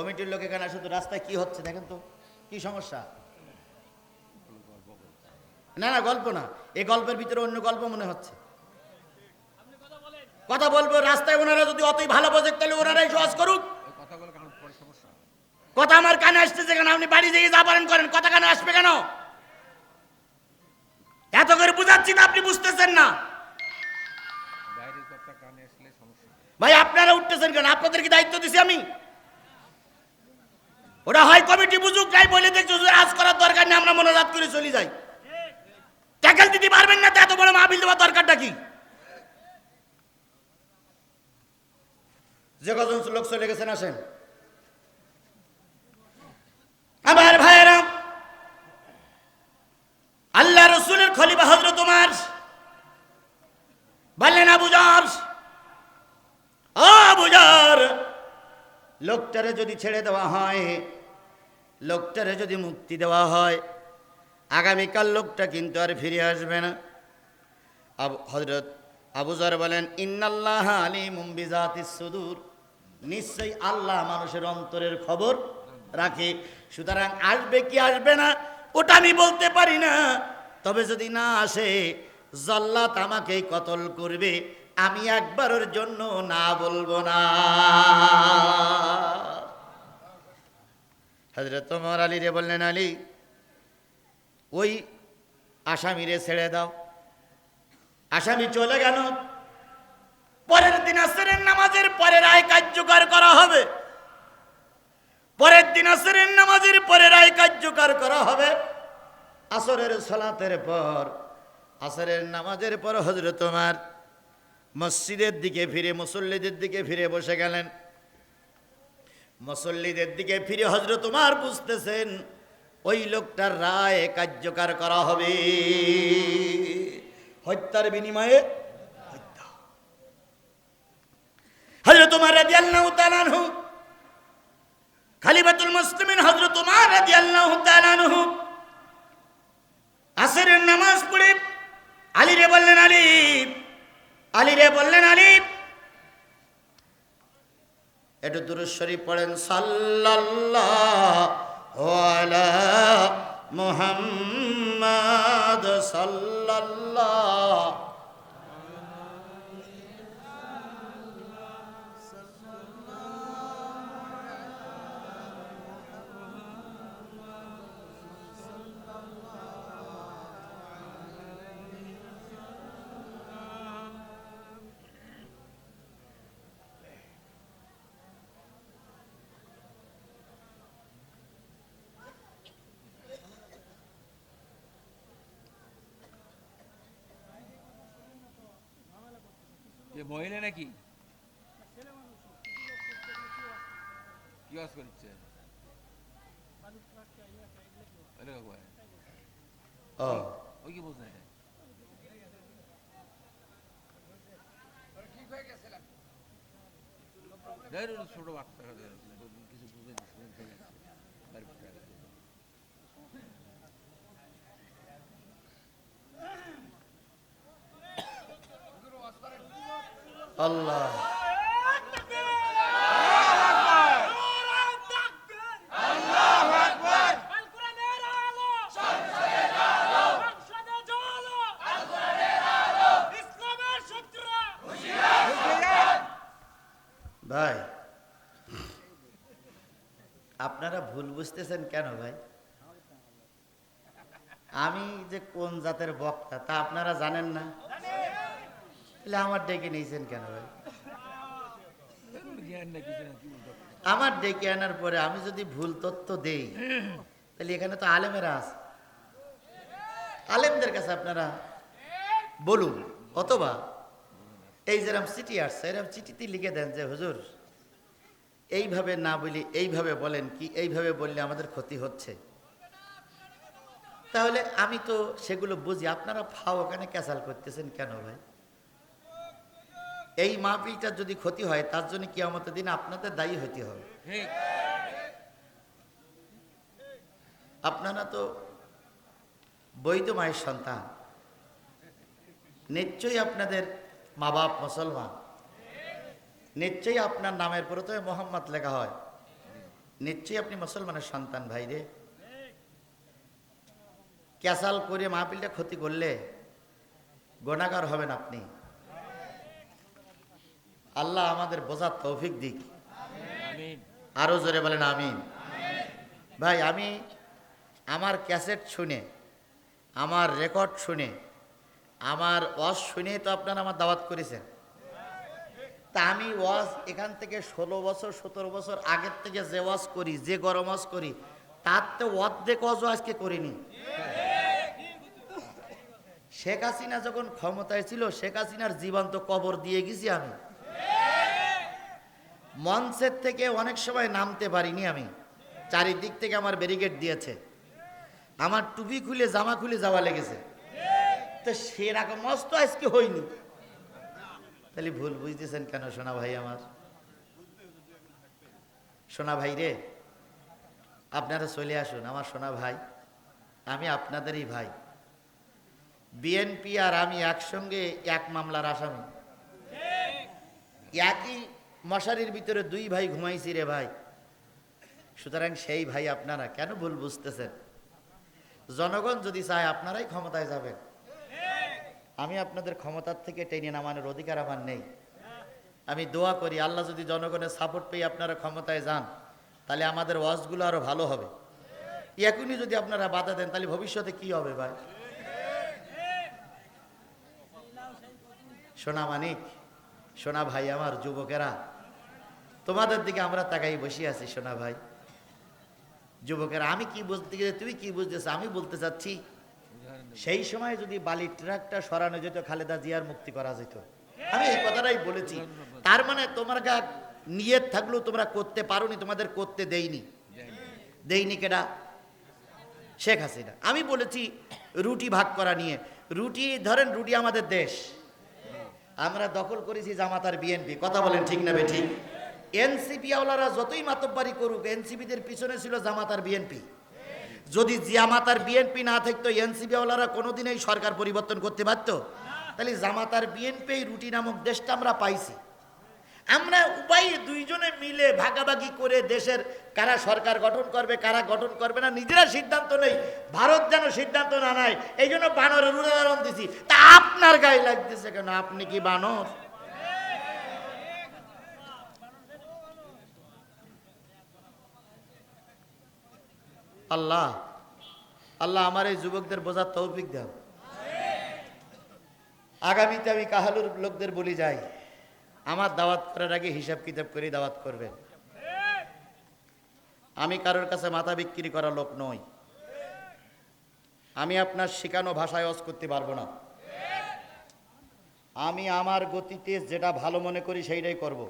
কমিটির লোক এখানে শুধু রাস্তায় কি হচ্ছে দেখেন তো? কি সমস্যা? না না গল্প না। এই গল্পের ভিতরে অন্য গল্প মনে হচ্ছে। কথা বলব রাস্তায় ওনারা যদি অতই ভালো বোঝে তাহলে ওনারাই সহজ করুক। কথা আমার কানে আসতেছে কেন? আপনি বাড়ি থেকে যা পারেন করেন। কথা কানে আসবে কেন? এত করে বুঝাচ্ছি না আপনি বুঝতেছেন না। ভাই আপনারা উঠতেছেন কেন? আপনাদের কি দায়িত্ব দিছি আমি। ওরা হয় কমিটি বুঝুক নাই বলে দেখছ আজ করার দরকার নেই, আমরা মনোজাত করে চলে যাই। ট্যাকেল দিতে পারবেন না এত বড় মাহবিল দেওয়ার দরকারটা কি? যে কজন লোক চলে গেছেন, আসেন। আমার ভাইয়েরা, আল্লাহ রসুলের খলিফা হজরত তোমার বললেন আবু জর ও বুজার লোকটারে যদি ছেড়ে দেওয়া হয়, লোকটারে যদি মুক্তি দেওয়া হয়, আগামীকাল লোকটা কিন্তু আর ফিরে আসবে না। আবু হজরত আবুজার বলেন, ইন্নাল্লাহ আলী মুম্বিজাতি সুদূর। নিশ্চয়ই আল্লাহ মানুষের অন্তরের খবর রাখে। সুতরাং আসবে কি আসবে না, ওটা আমি বলতে পারি না। তবে যদি না আসে, জল্লাত আমাকেই কতল করবে। আমি একবারের জন্য না বলব না। হজরত তোমার আলী রে বললেন, আলী, ওই আসামিরে ছেড়ে দাও। আসামি চলে গেল। পরের দিন আসরের নামাজের পরের আয় কার্যকর করা হবে। পরের দিন আসরের নামাজের পরের আয় কার্যকর করা হবে। আসরের সলাতের পর, আসরের নামাজের পর হজরত তোমার মসজিদের দিকে ফিরে, মুসল্লিদের দিকে ফিরে বসে গেলেন। মুসল্লিদের দিকে ফিরে হজরত তোমার বুঝতেছেন, ওই লোকটার রায় কার্যকর করা হবে। হত্যার বিনিময়ে হত্যা। হজরত তোমার রাদিয়াল্লাহু তাআলা আনহু, খালিফাতুল মুসলিমিন হজরত তোমার রাদিয়াল্লাহু তাআলা আনহু, আসরের নামাজ পড়ে আলী রে বললেন, আলী আলী রে বললেন আলী একটু দুরুশ্বরী পড়েন। সাল্লাহ মুহাম্মাদ সাল্লাল্লাহ দেখ ছোট বাচ্চা কিছু বুঝে আল্লাহ ভাই আপনারা ভুল বুঝতেছেন কেন ভাই? আমি যে কোন জাতের বক্তা, তা আপনারা জানেন না? তাহলে আমার ডেকে নিয়েছেন কেন ভাই? আমার ডেকে আনার পরে আমি যদি ভুল তথ্য দেই, তাহলে এখানে তো আলেমেরা আছে। আলেমদের কাছে আপনারা বলুন, অথবা এই যেরকম চিঠি আসছে এরকম চিঠিতে লিখে দেন যে, হুজুর এইভাবে না বলি এইভাবে বলেন কি এইভাবে বললে আমাদের ক্ষতি হচ্ছে? তাহলে আমি তো সেগুলো বুঝি আপনারা ফাও ওখানে ক্যাসাল করতেছেন কেন ভাই? এই মাহফিলটার যদি ক্ষতি হয় তার জন্য কি আমাদের দিন আপনাদের দায়ী হইতে হবে। আপনারা তো বৈধ মায়ের সন্তান। নিশ্চয়ই আপনাদের মা বাপ মুসলমান। নিশ্চয়ই আপনার নামের প্রথমে মোহাম্মদ লেখা হয়। নিশ্চয়ই আপনি মুসলমানের সন্তান ভাই রে। ক্যাসাল করে মাহফিলটা ক্ষতি করলে গোনাগার হবেন আপনি। আল্লাহ আমাদের বোঝার তৌফিক দিক। আরও জোরে বলেন আমিন। ভাই, আমি আমার ক্যাসেট শুনে, আমার রেকর্ড শুনে, আমার অস শুনে তো আপনারা আমার দাওয়াত করেছেন। তা আমি ওয়াজ এখান থেকে ষোলো বছর, সতেরো বছর আগের থেকে যে ওয়াজ করি, যে গরম ওয়াজ করি, তার তো অর্ধেক ওয়াজও আজকে করিনি। শেখ হাসিনা যখন ক্ষমতায় ছিল, শেখ হাসিনার জীবন্ত কবর দিয়ে গেছি আমি। মঞ্চের থেকে অনেক সময় নামতে পারিনি আমি। চারিদিক থেকে আমার ব্যারিকেড দিয়েছে। আমার টুপি খুলে, জামা খুলে যাওয়া লেগেছে। তো সেরকম মস্ত আজকে হয়নি। তাহলে ভুল বুঝতেছেন কেন সোনা ভাই আমার? সোনা ভাই রে, আপনারা চলে আসুন, আমার সোনা ভাই, আমি আপনাদেরই ভাই। বিএনপি আর আমি একসঙ্গে এক মামলার আসামি। একই মশারির ভিতরে দুই ভাই ঘুমাইছি রে ভাই। সুতরাং সেই ভাই আপনারা, কেন ভুল বুঝতেছেন? জনগণ যদি চায়, আপনারাই ক্ষমতায় যাবেন। আমি আপনাদের ক্ষমতার থেকে টেনে নামানোর অধিকার আমার নেই। আমি দোয়া করি, আল্লাহ যদি জনগণের সাপোর্ট পেয়ে আপনারা ক্ষমতায় যান, তাহলে আমাদের ওয়াজগুলো আরও ভালো হবে। এখনই যদি আপনারা বাধা দেন, তাহলে ভবিষ্যতে কি হবে ভাই? সোনা মানিক, সোনা ভাই আমার যুবকেরা, তোমাদের দিকে আমরা তাকাই বসে আছি সোনা ভাই। যুবকেরা, আমি কি বুঝতে গেলে তুমি কি বুঝতেছ? আমি বলতে চাচ্ছি। সেই সময় যদি বালির ট্রাকটা সরানো যেত, খালেদা জিয়ার মুক্তি করা যেত। আমি এই কথাটাই বলেছি। তার মানে তোমার গা নিয়ত থাকলেও তোমরা করতে পারোনি, তোমাদের করতে দেইনি। দেইনি কেডা? শেখ হাসিনা। আমি বলেছি, রুটি ভাগ করা নিয়ে। রুটি, ধরেন রুটি আমাদের দেশ। আমরা দখল করেছি জামাতার বিএনপি। কথা বলেন ঠিক না ঠিক এনসিপি আওলারা যতই মাতব্বারি করুক, এনসিপিদের পিছনে ছিল জামাতার বিএনপি। যদি জামাত আর বিএনপি না থাকতো এনসিপি আওলারা কোনোদিনই সরকার পরিবর্তন করতে পারতো? তাহলে জামাত আর বিএনপি রুটি নামক দেশটা আমরা পাইছি। আমরা উপায়ে দুইজনে মিলে ভাগাভাগি করে দেশের কারা সরকার গঠন করবে, কারা গঠন করবে না, নিজেরা সিদ্ধান্ত নেই। ভারত যেন সিদ্ধান্ত না নেয় এই জন্য বানরের উদাহরণ দিছি। তা আপনার গায়ে লাগতেছে কেন? আপনি কি বানর? আল্লাহ আল্লাহ আমার এই যুবকদের বোঝার তৌফিক দাও। আগামীতে আমি কাহালুর লোকদের বলি যাই, আমার দাওয়াত করার আগে হিসাব কিতাব করে দাওয়াত করবেন। আমি কারোর কাছে মাথা বিক্রি করা লোক নই। আমি আপনার শেখানো ভাষায় অস করতে পারব না। আমি আমার গতিতে যেটা ভালো মনে করি সেইটাই করব।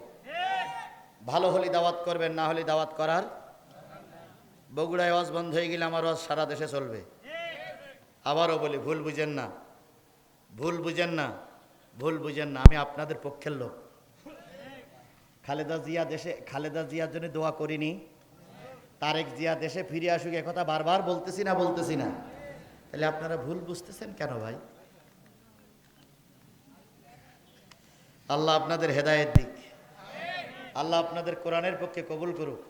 ভালো হলে দাওয়াত করবেন, না হলে দাওয়াত করার বগুড়ায় অজ বন্ধ হয়ে গেলে আমার অজ সারা দেশে চলবে। আবারও বলি, ভুল বুঝেন না। ভুল বুঝেন না। ভুল বুঝেন না। আমি আপনাদের পক্ষের লোক। খালেদা জিয়া দেশে, খালেদা জিয়ার জন্য দোয়া করিনি। তারেক জিয়া দেশে ফিরে আসুক কথা বারবার বলতেছি না বলতেছি না। তাহলে আপনারা ভুল বুঝতেছেন কেন ভাই? আল্লাহ আপনাদের হেদায়েত দিক। আল্লাহ আপনাদের কোরআনের পক্ষে কবুল করুক।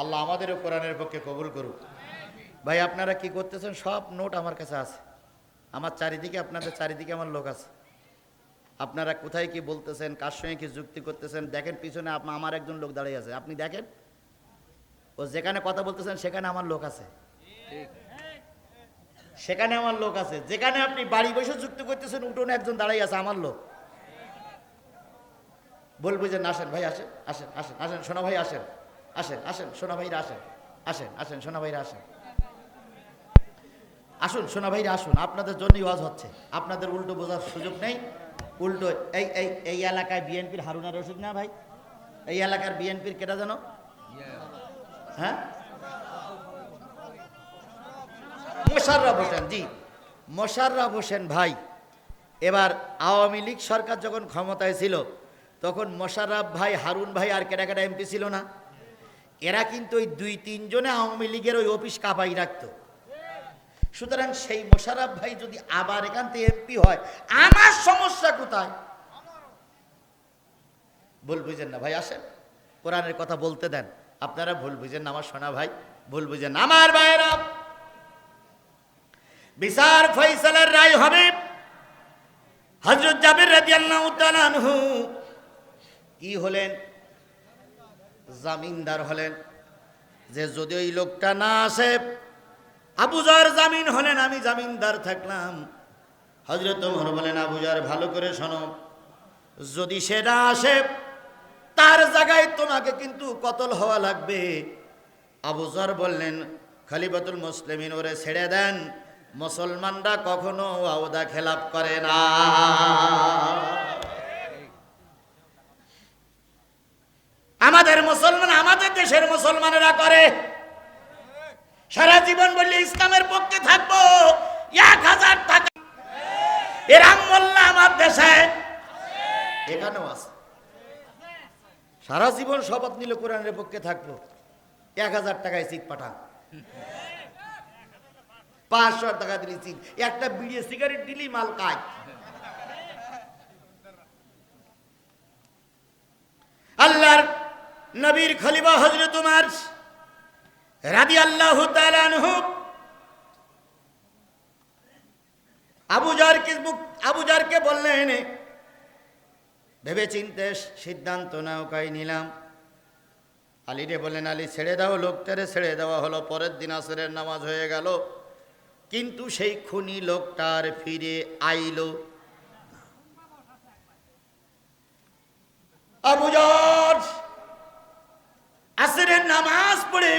আল্লাহ আমাদেরও কোরআনের পক্ষে কবুল করুক। ভাই, আপনারা কি করতেছেন? সব নোট আমার কাছে আছে। আমার চারিদিকে, আপনাদের চারিদিকে আমার লোক আছে। আপনারা কোথায় কি বলতেছেন? কার সঙ্গে কি যুক্তি করতেছেন? দেখেন পিছনে আমার একজন লোক দাঁড়িয়ে আছে। আপনি দেখেন? ও যেখানে কথা বলতেছেন, সেখানে আমার লোক আছে। সেখানে আমার লোক আছে। যেখানে আপনি বাড়ি বসে যুক্তি করতেছেন, উঠোনে একজন দাঁড়িয়ে আছে, আমার লোক। বলব যে আসেন ভাই, আসেন আসেন আসেন আসেন সোনা ভাই, আসেন। আসেন আসেন সোনা ভাইরা আসেন আসেন আসেন সোনা ভাইরা আসেন। আসুন সোনা ভাইরা আসুন, আপনাদের জন্যই ওয়াজ হচ্ছে। আপনাদের উল্টো বোঝার সুযোগ নেই। উল্টো, এই এই এই এলাকায় বিএনপির হারুনা রশিদ না ভাই? এই এলাকার বিএনপির কেটা জানো? হ্যাঁ? মোশাররফ হোসেন, জি। মোশাররফ হোসেন ভাই, এবার আওয়ামী লীগ সরকার যখন ক্ষমতায় ছিল, তখন মোশাররফ ভাই, হারুন ভাই আর কেটা কেটা এমপি ছিল না? এরা কিন্তু ওই দুই তিনজনে আওয়ামী লীগের ওই অফিস কাপাই রাখতো। সুতরাং সেই মোশাররফ ভাই যদি আবার এখান থেকে এমপি হয়, আমার সমস্যা কোথায়? বল বুঝেন না ভাই, আসেন। কোরআনের কথা বলতে দেন। আপনারা ভুল বুঝেন না আমার সোনা ভাই, ভুল বুঝেন আমার ভাইয়েরা, বিচার ফয়সালার রায় হবে। হজরত জাবির আনহু কি হলেন? জামিনদার হলেন। যে যদি ওই লোকটা না আসে আবুজার জামিন হলেন, আমি জামিনদার থাকলাম। হজরত ওমর বলেন আবুজার ভালো করে শোনো। যদি সে না আসে, তার জায়গায় তোমাকে কিন্তু কতল হওয়া লাগবে। আবুজার বললেন খালিবাতুল মুসলিমিন ওরে ছেড়ে দেন। মুসলমানরা কখনো আওদা খেলাপ করে না। আমাদের মুসলমান আমাদের দেশের মুসলমানেরা করে। সারা জীবন বললে ইসলামের পক্ষে থাকব। এক হাজার টাকা। এরাম মোল্লা আমার দেশে। এখানেও আছে। সারা জীবন শপথ নিল কোরআনের পক্ষে থাকব। এক হাজার টাকায় সিট পাঠান। পাঁচশো টাকা দিলি সিট। একটা বিড়িয়ে সিগারেট দিলি, মাল কাজ আল্লাহর নবীর খলিফা হজরত উমার রাদি আল্লাহ আবুজারকে আবুজারকে বললেন ভেবে চিনতে সিদ্ধান্ত নাও, কাই নিলাম। আলীরে বলেন আলী ছেড়ে দাও, লোকটারে ছেড়ে দেওয়া হলো, পরের দিন আসরের নামাজ হয়ে গেল। কিন্তু সেই খুনি লোকটার ফিরে আইলো। আবুজার আসরের নামাজ পড়ে,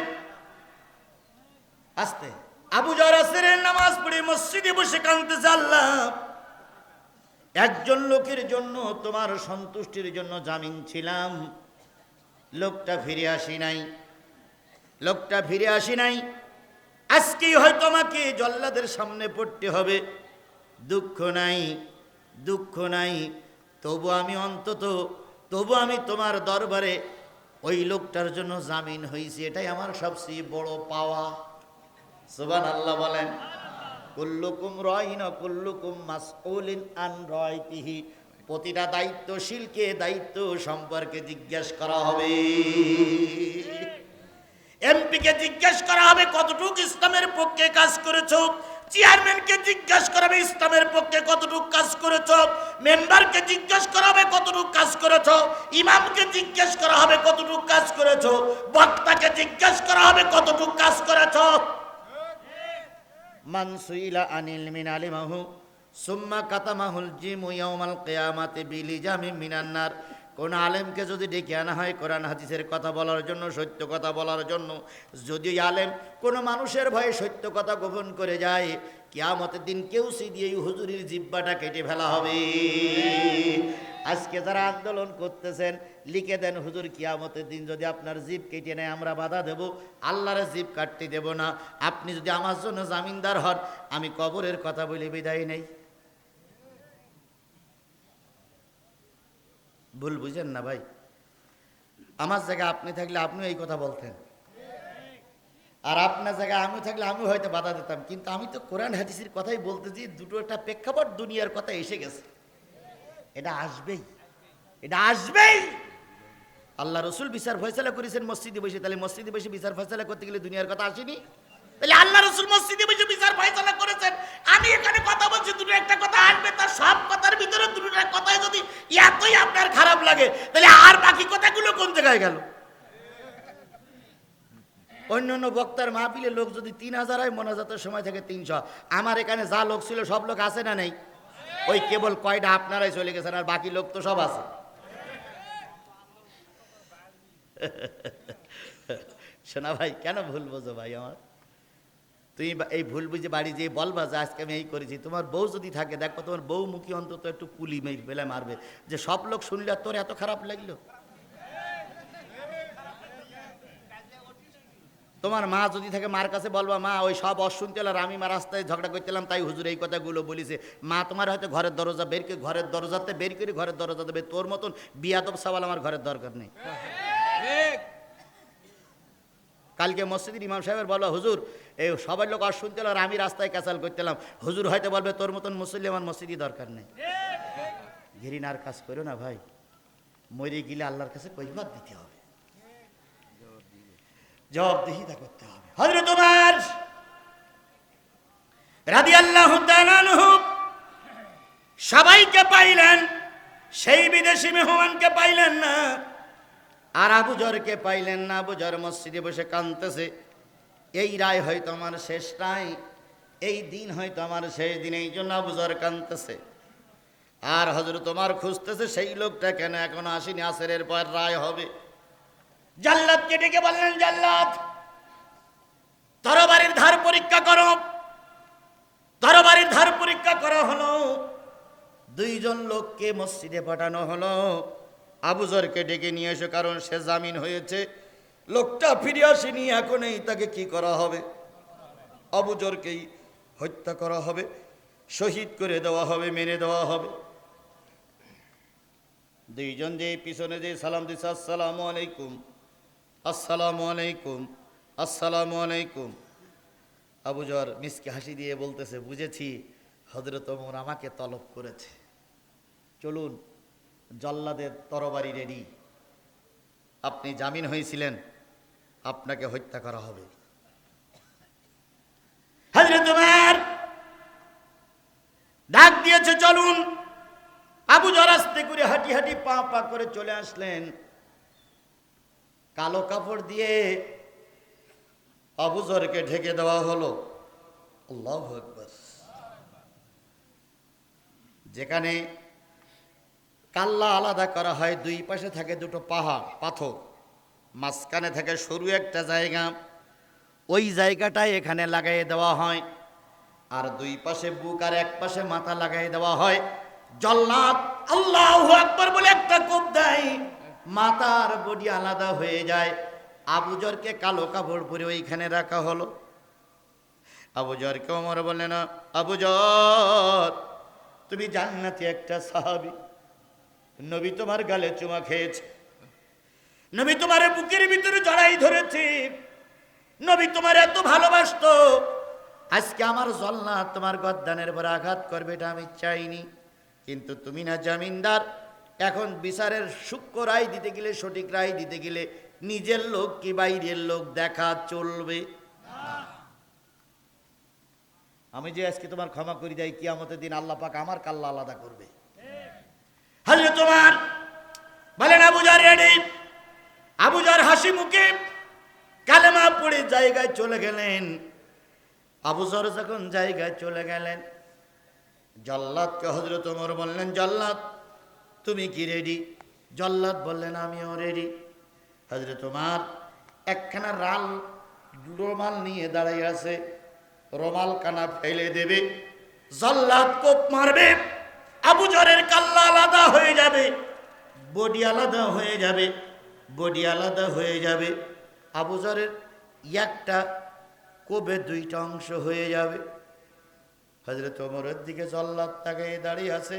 আসতে। আবুজার আসরের নামাজ পড়ে মসজিদে বসে কাঁদতেছে আল্লাহ একজন লোকের জন্য, তোমার সন্তুষ্টির জন্য জামিন ছিলাম। লোকটা ফিরে আসি নাই। লোকটা ফিরে আসি নাই। আজকেই হয়তো আমাকে জল্লাদের সামনে পড়তে হবে। দুঃখ নাই দুঃখ নাই। তবু আমি অন্তত, তবু আমি তোমার দরবারে ওই লোকটার জন্য জামিন হয়েছি এটাই আমার সবচেয়ে বড় পাওয়া। সুবান আল্লাহ বলেন কুল্লুকুম রহিন কুল্লুকুম মাসউলিন আন রয় রয়তিহি। প্রতিটা দায়িত্বশীলকে দায়িত্ব সম্পর্কে জিজ্ঞেস করা হবে। এমপিকে জিজ্ঞেস করা হবে কতটুকু ইসলামের পক্ষে কাজ করেছ? চেয়ারম্যানকে জিজ্ঞেস করাবে, ইসলামের পক্ষে কতটুকু কাজ করেছ? মেম্বারকে জিজ্ঞেস করা হবে কতটুকু কাজ করেছ? ইমামকে জিজ্ঞেস করা হবে, কতটুকু কাজ করেছ? বক্তাকে জিজ্ঞেস করা হবে, কতটুকু কাজ করেছ? মান সুইলা আনিল মিন আলিমাহু সুম্মা কাতামাহুল জিমু ইয়াউমাল কিয়ামাতি বিলিজামি মিনান্নার। কোন আলেমকে যদি ডেকে আনা হয় কোরআন হাদিসের কথা বলার জন্য, সত্য কথা বলার জন্য, যদি আলেম কোনো মানুষের ভয়ে সত্য কথা গোপন করে যায়, কিয়ামতের দিন কেউ সে দিয়ে হুজুরির জিব্বাটা কেটে ফেলা হবে। আজকে যারা আন্দোলন করতেছেন, লিখে দেন, হুজুর, কিয়ামতের দিন যদি আপনার জিপ কেটে নেয়, আমরা বাধা দেব। আল্লাহর জিপ কাটতে দেব না। আপনি যদি আমার জন্য জামিনদার হন, আমি কবরের কথা বলে বিদায় নেই। ভুল বুঝেন না ভাই। আমার জায়গায় আপনি থাকলে আপনিও এই কথা বলতেন। আর আপনার জায়গায় আমি থাকলে আমি হয়তো বাধা দিতাম। কিন্তু আমি তো কোরআন হাদিসের কথাই বলতেছি, দুটো একটা প্রেক্ষাপট দুনিয়ার কথা এসে গেছে। এটা আসবেই। এটা আসবেই! আল্লাহ রসুল বিচার ফয়সালা করেছেন মসজিদে বসে। তাহলে মসজিদে বসে বিচার ফয়সালা করতে গেলে দুনিয়ার কথা আসেনি? তাহলে আল্লাহ রসুল মসজিদে বসে বিচার ফয়সালা করেছেন। আমি এখানে কথা বলছি, দুটো একটা কথা আসবে, তার সব কথার ভিতরে দুটো কথায় যদি এতই আপনার খারাপ লাগে, তাহলে আর বাকি কথাগুলো কোন জায়গায় গেল? অন্য অন্য বক্তার মাহফিলে লোক যদি তিন হাজার হয়, মনাজাতের সময় থেকে তিনশো। আমার এখানে যা লোক ছিল, সব লোক আছে না নেই? ওই কেবল কয়টা আপনারাই চলে গেছেন, আর বাকি লোক তো সব আছে। শোনা ভাই, কেন ভুল বোঝো ভাই আমার? তুমি এই ভুল বুঝে বাড়ি যেয়ে বলবা যে আজকে আমি এই করেছি, তোমার বউ যদি থাকে, দেখো তোমার বউ মুখী অন্তত একটু কুলি বেলা মারবে। যে সব লোক শুনলে তোর এত খারাপ লাগল? তোমার মা যদি থাকে, মার কাছে বলবা, মা, ওই সব অশুনতেল আর আমি মা রাস্তায় ঝগড়া করতেলাম, তাই হুজুর এই কথাগুলো বলিছে। মা, তোমার হয়তো ঘরের দরজা বের করে, ঘরের দরজাতে বের করে ঘরের দরজা দেবে। তোর মতন বিয়াদব সওয়াল আমার ঘরের দরকার নেই। কালকে মসজিদের ইমাম সাহেবের বলো হুজুর, এই সবাই লোক আর শুনতে আর আমি রাস্তায় ক্যাচাল করতেলাম। হুজুর হয়তো বলবে, তোর মতন মুসল্লি আমার মসজিদই দরকার নেই। ঘৃণার কাজ করো না ভাই। মরে গেলে আল্লাহর কাছে কৈফাত দিতে হবে। জবাবদিহিতা করতে হবে। হজরত তোমার রাদি আল্লাহ সবাইকে পাইলেন, সেই বিদেশি মেহমানকে পাইলেন না। আর আবুজরকে পাইলেন না। আবুজর মসজিদে বসে কাঁদতেছে। এই রায় হয়তো আমার শেষ রায়, এই দিন হয়তো আমার শেষ দিন, এই জন্য আবুজর কাঁদতেছে। আর হজরত তোমার খুঁজতেছে, সেই লোকটা কেন এখনও আসেনি? আসেরের পর রায় হবে। জাল্লাদকে ডেকে বললেন, জাল্লাদ, তরবারির ধার পরীক্ষা করো। তরবারির ধার পরীক্ষা করা হলো। দুইজন লোককে মসজিদে পাঠানো হলো। আবুজরকে ডেকে নিয়ে এসো, কারণ সে জামিন হয়েছে। লোকটা ফিরে আসেনি, এখন এই তাকে কি করা হবে? আবুজরকেই হত্যা করা হবে, শহীদ করে দেওয়া হবে, মেরে দেওয়া হবে। দুইজন যে পিছনে যে সালাম দিছে, আসসালামু আলাইকুম আসসালামু আলাইকুম আসসালামু আলাইকুম। আবুজর মিসকে হাসি দিয়ে বলতেছে, বুঝেছি হজরত ওমর আমাকে তলব করেছে। চলুন জল্লাদের তরবারি রেডি আপনি জামিন হয়েছিলেন, আপনাকে হত্যা করা হবে। ডাক দিয়েছে, চলুন। আবু জরাস্তে করে হাঁটি হাঁটি পা পা করে চলে আসলেন। কালো কাপড় দিয়ে আবুজরকে ঢেকে দেওয়া হলো। আকবার। যেখানে কাল্লা আলাদা করা হয়, দুই পাশে থাকে দুটো পাহাড়, পাথর। মাঝখানে থাকে সরু একটা জায়গা। ওই জায়গাটাই এখানে লাগাই দেওয়া হয়। আর দুই পাশে বুক আর এক পাশে মাথা লাগাই দেওয়া হয়। জল্লাদ আল্লাহ আকবর বলে একটা কোপ দেয়। মাথার বডি আলাদা হয়ে যায়। আবুজরকে কালো কাপড় পরে ওইখানে রাখা হলো। আবুজরকে ওমর বললেন আবুজর তুমি জান্নাতি একটা সাহাবি। নবী তোমার গালে চুমা খেয়েছে। নবী তোমার বুকের ভিতরে জড়াই ধরেছে। নবী তোমার এত ভালোবাসতো। আজকে আমার জল্লা তোমার গদ্দানের পর আঘাত করবে এটা আমি চাইনি। কিন্তু তুমি না জামিনদার, এখন বিচারের সূক্ষ্ম রায় দিতে গেলে, সঠিক রায় দিতে গেলে নিজের লোক কি বাইরের লোক দেখা চলবে? আমি যে আজকে তোমার ক্ষমা করি দেয়, কিয়ামতের দিন আল্লাহ পাক আমার কাল্লা আলাদা করবে। হাজরে তোমার বলেন আবুজার রেডি। আবুজার হাসি মুখে কালেমা পড়ে জায়গায় চলে গেলেন। আবুজর যখন জায়গায় চলে গেলেন, জল্লাদকে হজরত ওমর বললেন, জল্লাদ, তুমি কি রেডি? জল্লাদ বললেন, আমিও রেডি। হজরত তোমার একখানা রাল, রোমাল নিয়ে দাঁড়িয়ে আছে, রোমাল কানা ফেলে দেবে, জল্লাদ কোপ মারবে। আবুজরের কাল্লা আলাদা হয়ে যাবে, বডি আলাদা হয়ে যাবে, বডি আলাদা হয়ে যাবে। আবুজরের একটা কোবে দুইটা অংশ হয়ে যাবে। হজরত ওমরের দিকে জল্লাদ তাকাই দাঁড়িয়ে আছে।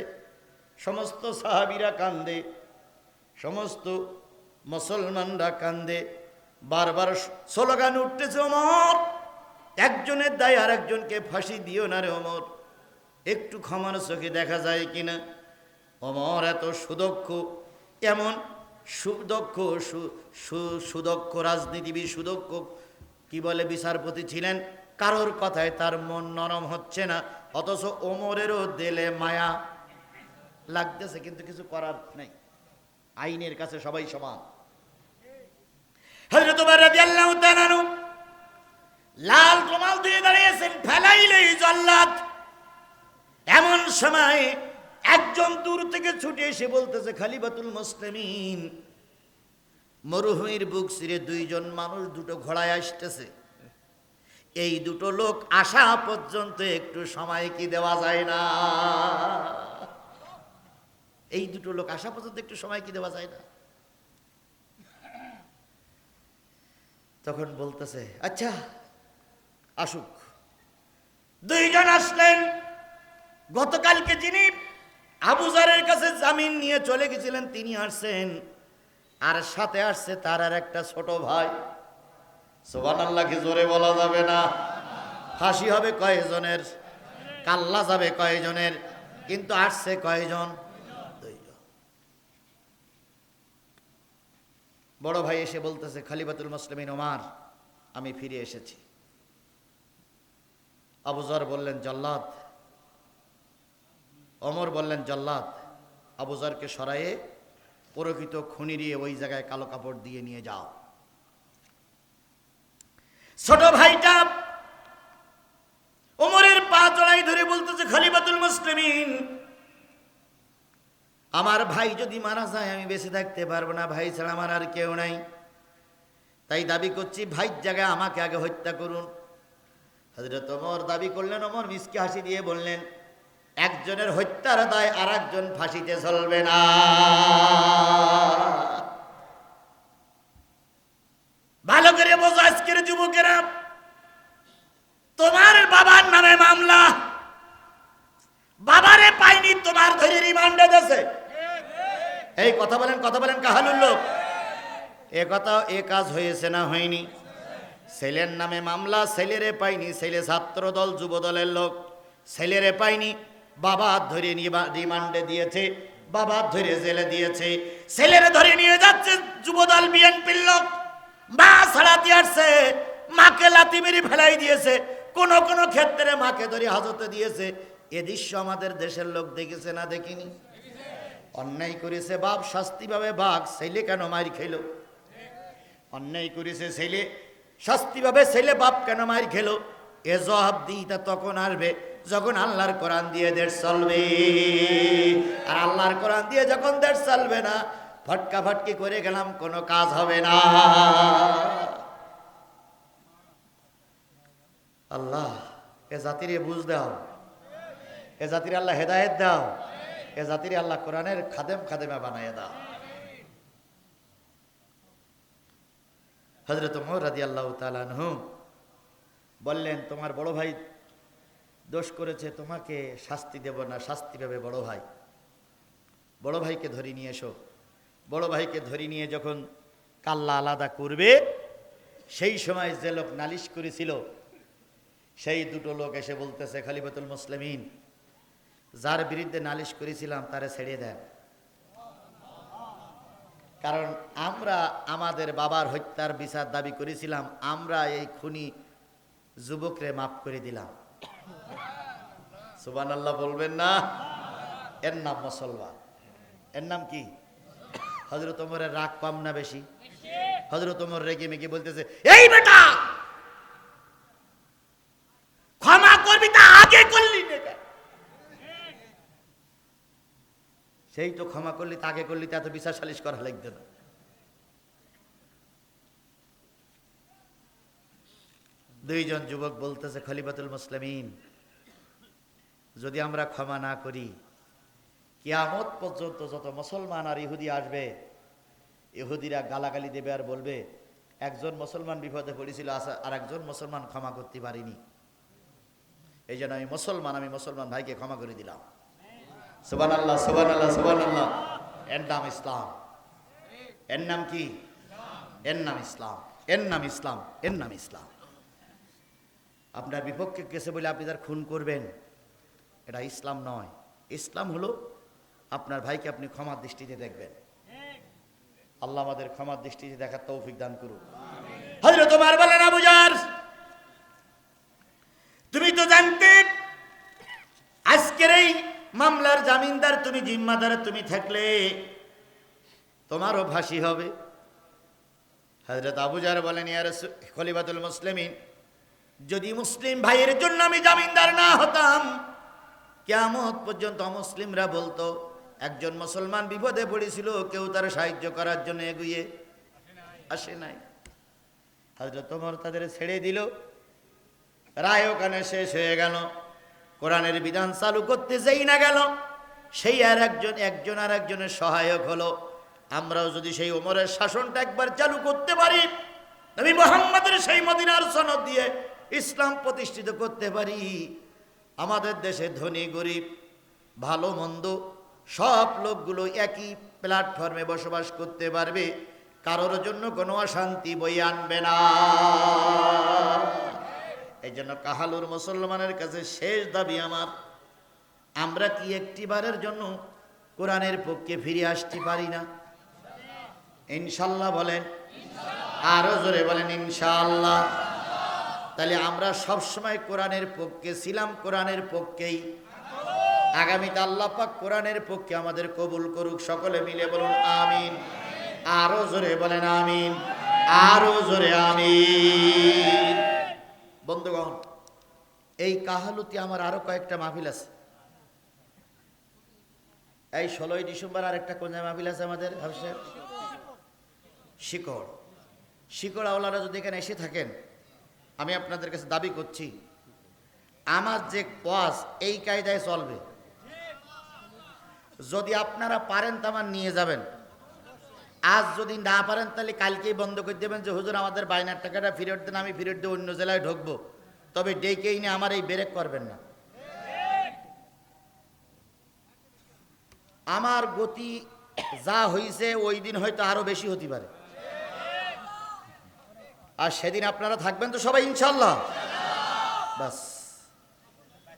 সমস্ত সাহাবিরা কান্দে, সমস্ত মুসলমানরা কান্দে। বারবার স্লোগান উঠতেছে অমর একজনের দায় আর একজনকে ফাঁসি দিও না রে ওমর। একটু ক্ষমার চোখে দেখা যায় কিনা? অমর এত সুদক্ষ, এমন সুদক্ষ সুদক্ষ রাজনীতিবিদ, সুদক্ষ কি বলে বিচারপতি ছিলেন? কারোর কথায় তার মন নরম হচ্ছে না, অথচ ওমরেরও দেলে মায়া লাগতেছে, কিন্তু কিছু করার নেই। আইনের কাছে সবাই সমান। লাল রুমাল দিয়ে দাঁড়িয়েছেন, ফেলাইলেই জল্লাদ। এমন সময় একজন দূর থেকে ছুটে এসে বলতেছে খালিবাতুল মুসলিমিন। মরুভূমির বুক ছিঁড়ে দুইজন মানুষ দুটো ঘোড়ায় আসতেছে। এই দুটো লোক আসা পর্যন্ত একটু সময় কি দেওয়া যায় না? এই দুটো লোক আসা পর্যন্ত একটু সময় কি দেওয়া যায় না? তখন বলতেছে আচ্ছা আসুক। দুইজন আসলেন গতকালকে যিনি আবুজারের কাছে জামিন নিয়ে চলে গেছিলেন, তিনি আসছেন। আর সাথে আসছে তার আর একটা ছোট ভাই। সোবান আল্লাহকে জোরে বলা যাবে না? ফাঁসি হবে কয়জনের কাল্লা যাবে কয়জনের কিন্তু আসছে কয়জন দুইজন বড় ভাই এসে বলতেছে খালিবাতুল মুসলিমিন ওমার, আমি ফিরে এসেছি। আবুজর বললেন, জল্লাদ অমর বললেন, জল্লাদ আবুজারকে সরায়ে প্রকৃত খুনিরিয়ে ওই জায়গায় কালো কাপড় দিয়ে নিয়ে যাও। ছোট ভাইটা ওমরের পা জড়াই ধরে বলতেছে, খলিফাতুল মুসলিমিন, আমার ভাই যদি মারা যায়, আমি বেঁচে থাকতে পারব না, ভাই ছাড়া আমার আর কেউ নাই। তাই দাবি করছি ভাইয়ের জায়গায় আমাকে আগে হত্যা করুন। হজরত ওমর দাবি করলেন, ওমর মিসকে হাসি দিয়ে বললেন একজনের হত্যার দায় আর একজন ফাঁসিতে চলবে না। ভালো করে বোঝো আজকের যুবকেরা, তোমার বাবার নামে মামলা, বাবারে পাইনি, তোমার ধরে রিমান্ডে দেশে এই কথা বলেন কথা বলেন কাহালুর লোক। এ কথা এ কাজ হয়েছে না হয়নি। ছেলের নামে মামলা, ছেলেরে পাইনি, ছেলে ছাত্র দল যুব দলের লোক। ছেলেরে পাইনি বাবা ধরে নিয়ে রিমান্ডে দিয়েছে, বাবা ধরে জেলে দিয়েছে, ছেলেরে ধরে নিয়ে যাচ্ছে যুব দল বিএনপির লোক। মা ছাড়াতে আসছে, মাকে লাতি মেরে ফেলাই দিয়েছে, কোন কোন ক্ষেত্রে মাকে ধরে হাজতে দিয়েছে। এ দৃশ্য আমাদের দেশের লোক দেখেছে না দেখিনি? অন্যায় করেছে বাপ, শাস্তি পাবে বাঘ, ছেলে কেন মার খেলো? অন্যায় করেছে ছেলে, শাস্তি পাবে ছেলে, বাপ কেন মার খেলো? এ জবাব দিইটা তখন আসবে। যখন আল্লাহর কোরআন দিয়ে দেশ চলবে, আর আল্লাহর কোরআন দিয়ে যখন দেশ চলবে না ফটকা ফটকি করে গেলাম, কোনো কাজ হবে না। আল্লাহ, এ জাতির বুঝ দাও। এ জাতির আল্লাহ হেদায়েত দাও। এ জাতির আল্লাহ কোরআনের খাদেম খাদেমা বানায় দাও। হজরত মোহরাদি আল্লাহ বললেন, তোমার বড় ভাই দোষ করেছে, তোমাকে শাস্তি দেব না, শাস্তি পাবে বড় ভাই। বড় ভাইকে ধরে নিয়ে এসো। বড় ভাইকে ধরে নিয়ে যখন কাল্লা আলাদা করবে, সেই সময় যে লোক নালিশ করেছিল, সেই দুটো লোক এসে বলতেছে, খালিফাতুল মুসলিমিন, যার বিরুদ্ধে নালিশ করেছিলাম, তারে ছেড়ে দেন। কারণ আমরা আমাদের বাবার হত্যার বিচার দাবি করেছিলাম, আমরা এই খুনি যুবকরে মাফ করে দিলাম। সুবান আল্লাহ বলবেন না। এর নাম মুসলমান। এর নাম কি? হজরত ওমরের রাগ পাম না বেশি? হজরত ওমর রেগে মেগে বলতেছে, এই বেটা! ক্ষমা করবি তা আগে করলি সেই তো ক্ষমা করলি তাকে করলি, তা তো বিচার সালিশ করা লাগতো না। দুইজন যুবক বলতেছে, খলিফাতুল মুসলিমিন যদি আমরা ক্ষমা না করি, কিয়ামত পর্যন্ত যত মুসলমান আর ইহুদি আসবে, ইহুদিরা গালাগালি দেবে আর বলবে, একজন মুসলমান বিপদে পড়েছিল আর একজন মুসলমান ক্ষমা করতে পারিনি। এই জন্য আমি মুসলমান আমি মুসলমান ভাইকে ক্ষমা করে দিলাম। সুবান আল্লাহ সুবান আল্লাহ সুবান আল্লাহ এর নাম ইসলাম। এর নাম কি? এর নাম ইসলাম। এর নাম ইসলাম। এর নাম ইসলাম। আপনার বিপক্ষে কেসে বলে আপনি তার খুন করবেন। এটা ইসলাম নয়। ইসলাম হলো আপনার ভাইকে আপনি ক্ষমার দৃষ্টিতে দেখবেন। আল্লাহ আমাদের ক্ষমার দৃষ্টিতে দেখার তৌফিক দান করুন। হজরত তোমার বলেন আবুজার তুমি তো জানতে, আজকের এই মামলার জামিনদার তুমি, জিম্মাদার তুমি থাকলে তোমারও ফাঁসি হবে। হজরত আবুজার বলেন ইয়ার খলিফাতুল মুসলিমিন, যদি মুসলিম ভাইয়ের জন্য আমি জামিনদার না হতাম কেমত পর্যন্ত মুসলিমরা বলতো, একজন মুসলমান বিপদে পড়েছিল, কেউ তার সাহায্য করার জন্য এগুয়ে। আসে নাই। হজরত তোমার তাদের ছেড়ে দিল। রায় ওখানে শেষ হয়ে গেল। কোরআনের বিধান চালু করতে যেই না গেল, সেই আর একজন একজন আর একজনের সহায়ক হলো। আমরাও যদি সেই ওমরের শাসনটা একবার চালু করতে পারি, নবী মোহাম্মদের সেই মদিনার সনদ দিয়ে ইসলাম প্রতিষ্ঠিত করতে পারি। আমাদের দেশে ধনী, গরিব, ভালো, মন্দ, সব লোকগুলো একই প্ল্যাটফর্মে বসবাস করতে পারবে। কারোর জন্য কোনো অশান্তি বই আনবে না। এই জন্য কাহালুর মুসলমানের কাছে শেষ দাবি আমার, আমরা কি একটিবারের জন্য কোরআনের পক্ষে ফিরে আসতে পারি না? ইনশাল্লাহ বলেন। আরও জোরে বলেন ইনশাআল্লাহ তাহলে আমরা সব সময় কোরআনের পক্ষে ছিলাম, কোরআনের পক্ষেই। আগামীতে আল্লাহ পাক কোরআনের পক্ষে আমাদের কবুল করুক, সকলে মিলে বলুন আমিন। আরও জোরে বলেন আমিন। আরও জোরে আমিন। বন্ধুগণ, এই কাহালুতি আমার আরও কয়েকটা মাহফিল আছে। এই ষোলোই ডিসেম্বর আর একটা কোন মাহফিল আছে আমাদের শিকড়। শিকড় আওলারা যদি এখানে এসে থাকেন আমি আপনাদের কাছে দাবি করছি, আমার যে ওয়াজ এই কায়দায় চলবে। যদি আপনারা পারেন তো আমার নিয়ে যাবেন। আজ যদি না পারেন, তাহলে কালকেই বন্ধ করে দেবেন যে, হুজুর, আমাদের বাইনার টাকাটা ফেরত দেন, আমি ফেরত দিয়ে অন্য জেলায় ঢুকবো। তবে ডেকেই নিয়ে আমার এই ব্রেক করবেন না। আমার গতি যা হয়েছে ওই দিন হয়তো আরও বেশি হতে পারে। আর সেদিন আপনারা থাকবেন তো সবাই ইনশাল্লাহ বাস।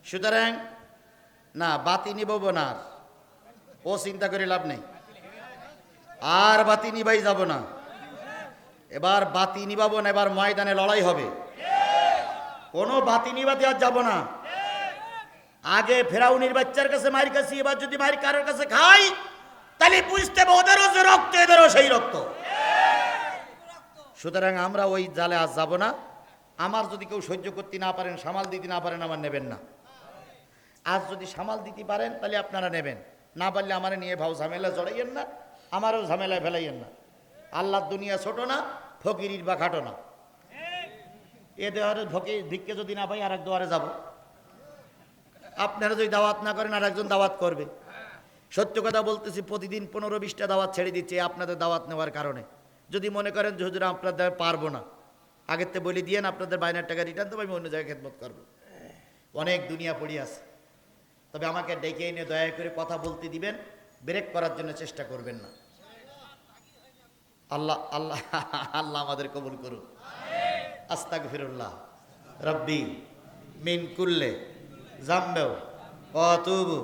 সুতরাং, না, বাতি নিব না। ও চিন্তা করে লাভ নেই। আর বাতি নিবাই যাব না। এবার বাতি নিবাবো না, এবার ময়দানে লড়াই হবে। কোনো বাতি নিবাতে আর যাব না। আগে ফেরাউনির বাচ্চার কাছে মার কাছে, এবার যদি মার কারোর কাছে খাই, তাহলে বুঝতে হবে ওদেরও যে রক্ত, এদেরও সেই রক্ত। সুতরাং আমরা ওই জালে আজ যাব না। আমার যদি কেউ সহ্য করতে না পারেন, সামাল দিতে না পারেন, আমার নেবেন না। আজ যদি সামাল দিতে পারেন, তাহলে আপনারা নেবেন। না পারলে আমার নিয়ে ভাও ঝামেলা জড়াইয়েন না, আমারও ঝামেলায় ফেলাইয়েন না। আল্লাহর দুনিয়া ছোট না, ফকিরির বা খাটো না। এ দেওয়ারে ভকে ভিক্ষে যদি না পাই আর এক দুয়ারে যাব। আপনারা যদি দাওয়াত না করেন আর একজন দাওয়াত করবে। সত্য কথা বলতেছি, প্রতিদিন পনেরো বিশটা দাওয়াত ছেড়ে দিচ্ছে, আপনাদের দাওয়াত নেওয়ার কারণে। যদি মনে করেন যে, হুজুর, আপনাদের পারব না। আগের থেকে বলে দিয়েন, আপনাদের বাইনার টাকা রিটার্ন দেবো, আমি অন্য জায়গায় খেদমত করব। অনেক দুনিয়া পড়ে আছে। তবে আমাকে ডেকে এনে দয়া করে কথা বলতে দিবেন ব্রেক করার জন্য চেষ্টা করবেন না। আল্লাহ আল্লাহ আল্লাহ আমাদের কবুল করুন আস্তাক ফিরুল্লাহ রব্বি মিন কুল্লে জাম্বেও অতুবু